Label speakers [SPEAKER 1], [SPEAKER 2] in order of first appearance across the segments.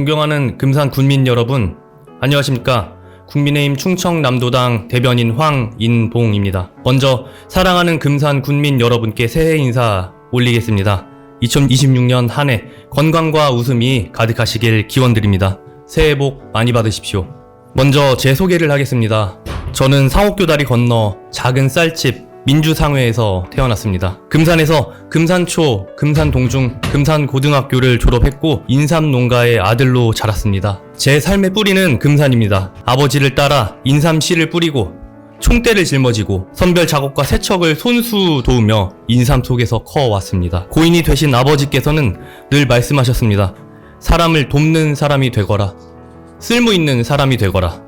[SPEAKER 1] 존경하는 금산 군민 여러분, 안녕하십니까? 국민의힘 충청남도당 대변인 황인봉입니다. 먼저 사랑하는 금산 군민 여러분께 새해 인사 올리겠습니다. 2026년 한 해 건강과 웃음이 가득하시길 기원드립니다. 새해 복 많이 받으십시오. 먼저 제 소개를 하겠습니다. 저는 상옥교 다리 건너 작은 쌀집 민주상회에서 태어났습니다. 금산에서 금산초, 금산동중, 금산고등학교를 졸업했고 인삼농가의 아들로 자랐습니다. 제 삶의 뿌리는 금산입니다. 아버지를 따라 인삼씨를 뿌리고 총대를 짊어지고 선별 작업과 세척을 손수 도우며 인삼 속에서 커왔습니다. 고인이 되신 아버지께서는 늘 말씀하셨습니다. 사람을 돕는 사람이 되거라. 쓸모 있는 사람이 되거라.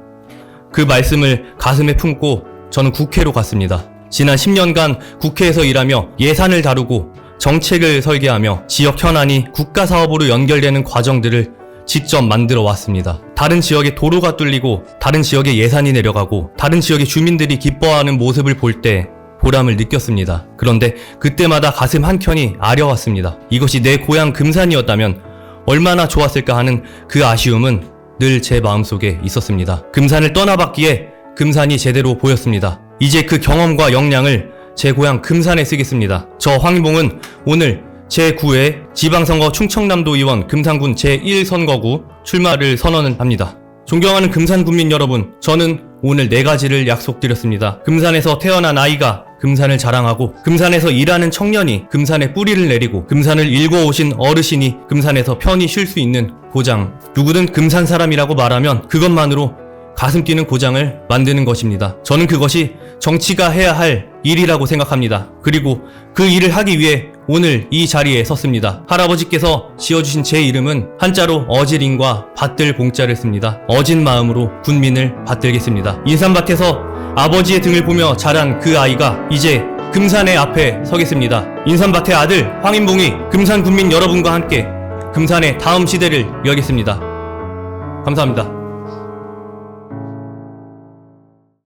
[SPEAKER 1] 그 말씀을 가슴에 품고 저는 국회로 갔습니다. 지난 10년간 국회에서 일하며 예산을 다루고 정책을 설계하며 지역 현안이 국가 사업으로 연결되는 과정들을 직접 만들어 왔습니다. 다른 지역에 도로가 뚫리고 다른 지역에 예산이 내려가고 다른 지역의 주민들이 기뻐하는 모습을 볼 때 보람을 느꼈습니다. 그런데 그때마다 가슴 한켠이 아려왔습니다. 이것이 내 고향 금산이었다면 얼마나 좋았을까 하는 그 아쉬움은 늘 제 마음속에 있었습니다. 금산을 떠나봤기에 금산이 제대로 보였습니다. 이제 그 경험과 역량을 제 고향 금산에 쓰겠습니다. 저 황인봉은 오늘 제9회 지방선거 충청남도 의원 금산군 제1선거구 출마를 선언을 합니다. 존경하는 금산 군민 여러분, 저는 오늘 네 가지를 약속드렸습니다. 금산에서 태어난 아이가 금산을 자랑하고 금산에서 일하는 청년이 금산에 뿌리를 내리고 금산을 일궈오신 어르신이 금산에서 편히 쉴 수 있는 고장 누구든 금산 사람이라고 말하면 그것만으로 가슴 뛰는 고장을 만드는 것입니다. 저는 그것이 정치가 해야 할 일이라고 생각합니다. 그리고 그 일을 하기 위해 오늘 이 자리에 섰습니다. 할아버지께서 지어주신 제 이름은 한자로 어질인과 받들 봉자를 씁니다. 어진 마음으로 군민을 받들겠습니다. 인삼밭에서 아버지의 등을 보며 자란 그 아이가 이제 금산의 앞에 서겠습니다. 인삼밭의 아들 황인봉이 금산 군민 여러분과 함께 금산의 다음 시대를 열겠습니다. 감사합니다.